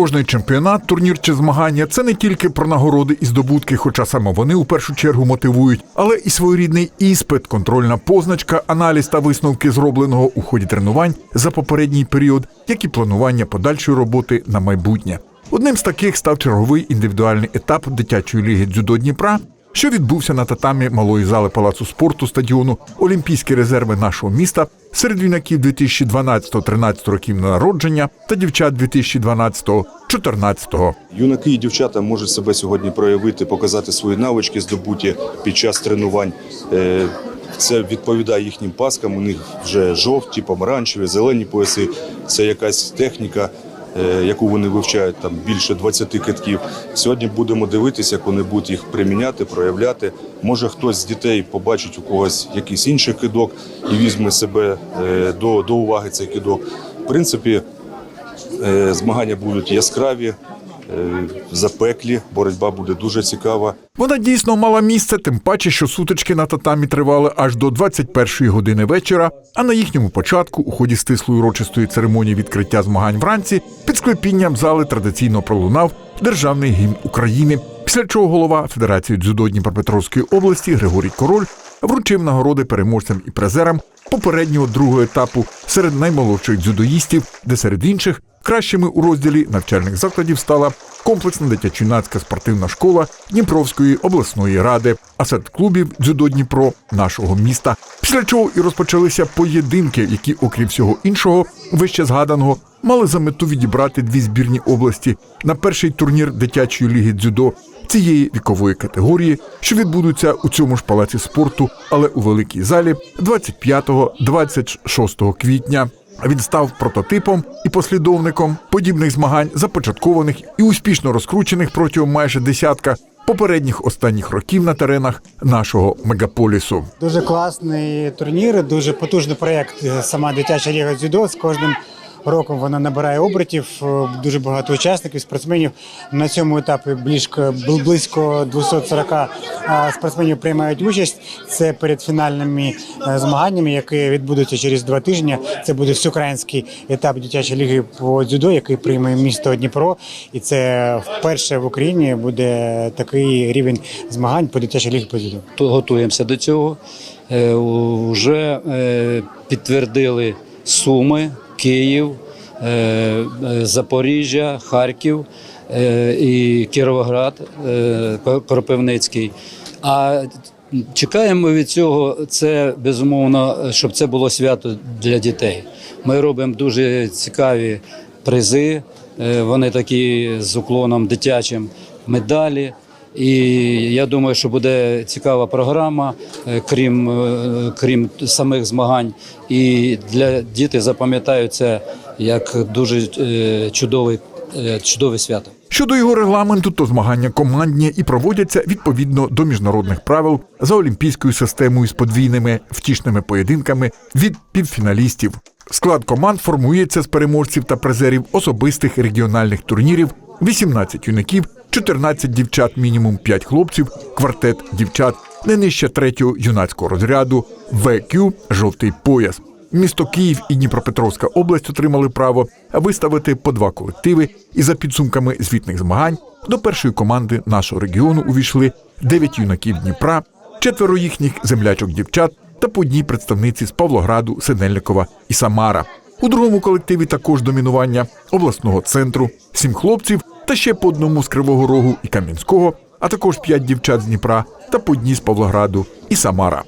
Кожний чемпіонат, турнір чи змагання це не тільки про нагороди і здобутки, хоча саме вони у першу чергу мотивують, але і своєрідний іспит, контрольна позначка, аналіз та висновки зробленого у ході тренувань за попередній період, як і планування подальшої роботи на майбутнє. Одним з таких став черговий індивідуальний етап дитячої ліги дзюдо Дніпра, що відбувся на татамі малої зали палацу спорту стадіону Олімпійські резерви нашого міста серед юнаків 2012-13 років народження та дівчат 2012-14. Юнаки і дівчата можуть себе сьогодні проявити, показати свої навички, здобуті під час тренувань. Е, Це відповідає їхнім паскам. У них вже жовті, помаранчеві, зелені пояси. Це якась техніка, яку вони вивчають там більше 20 китків. Сьогодні будемо дивитися, як вони будуть їх приміняти, проявляти. Може, хтось з дітей побачить у когось якийсь інший кидок і візьме себе е, до, до уваги цей кидок. В принципі, Е, Змагання будуть яскраві, е, запеклі, боротьба буде дуже цікава. Вона дійсно мала місце, тим паче, що сутички на татамі тривали аж до 21-ї години вечора. А на їхньому початку, у ході стислої урочистої церемонії відкриття змагань вранці, під склепінням зали традиційно пролунав державний гімн України. Після чого голова Федерації дзюдо Дніпропетровської області Григорій Король вручив нагороди переможцям і призерам попереднього другого етапу серед наймолодших дзюдоїстів, де серед інших кращими у розділі навчальних закладів стала комплексна дитячо-юнацька спортивна школа Дніпровської обласної ради, а серед клубів дзюдо Дніпро нашого міста. Після чого і розпочалися поєдинки, які, окрім всього іншого, вище згаданого, мали за мету відібрати дві збірні області на перший турнір дитячої ліги дзюдо цієї вікової категорії, що відбудуться у цьому ж палаці спорту, але у великій залі 25-26 квітня. Він став прототипом і послідовником подібних змагань, започаткованих і успішно розкручених протягом майже десятка попередніх останніх років на теренах нашого мегаполісу. Дуже класний турнір, дуже потужний проєкт. е, Сама дитяча ліга дзюдо. З кожним роком вона набирає обертів. е, Дуже багато учасників, спортсменів. На цьому етапі близько, близько 240 е, спортсменів приймають участь. Це перед фінальними е, змаганнями, які відбудуться через два тижні. Це буде всеукраїнський етап дитячої ліги по дзюдо, який прийме місто Дніпро. І це вперше в Україні буде такий рівень змагань по дитячій лігі по дзюдо. Готуємося до цього. Е, Вже е, підтвердили Суми, Київ, е, е, Запоріжжя, Харків е, і Кіровоград, Кропивницький. А чекаємо від цього це безумовно, щоб це було свято для дітей. Ми робимо дуже цікаві призи. Вони такі з уклоном дитячим медалі. І я думаю, що буде цікава програма, е, крім, е, крім самих змагань. І для діти запам'ятають це як дуже е, чудовий, чудове свято. Щодо його регламенту, то змагання командні і проводяться відповідно до міжнародних правил за олімпійською системою з подвійними втішними поєдинками від півфіналістів. Склад команд формується з переможців та призерів особистих регіональних турнірів, 18 юнаків, 14 дівчат, мінімум 5 хлопців, квартет дівчат, не нижче третього юнацького розряду, ВК жовтий пояс. Місто Київ і Дніпропетровська область отримали право виставити по два колективи, і за підсумками звітних змагань до першої команди нашого регіону увійшли дев'ять юнаків Дніпра, четверо їхніх землячок дівчат та по одній представниці з Павлограду, Синельникова і Самара. У другому колективі також домінування обласного центру, сім хлопців та ще по одному з Кривого Рогу і Кам'янського, а також п'ять дівчат з Дніпра та по дні з Павлограду і Самара.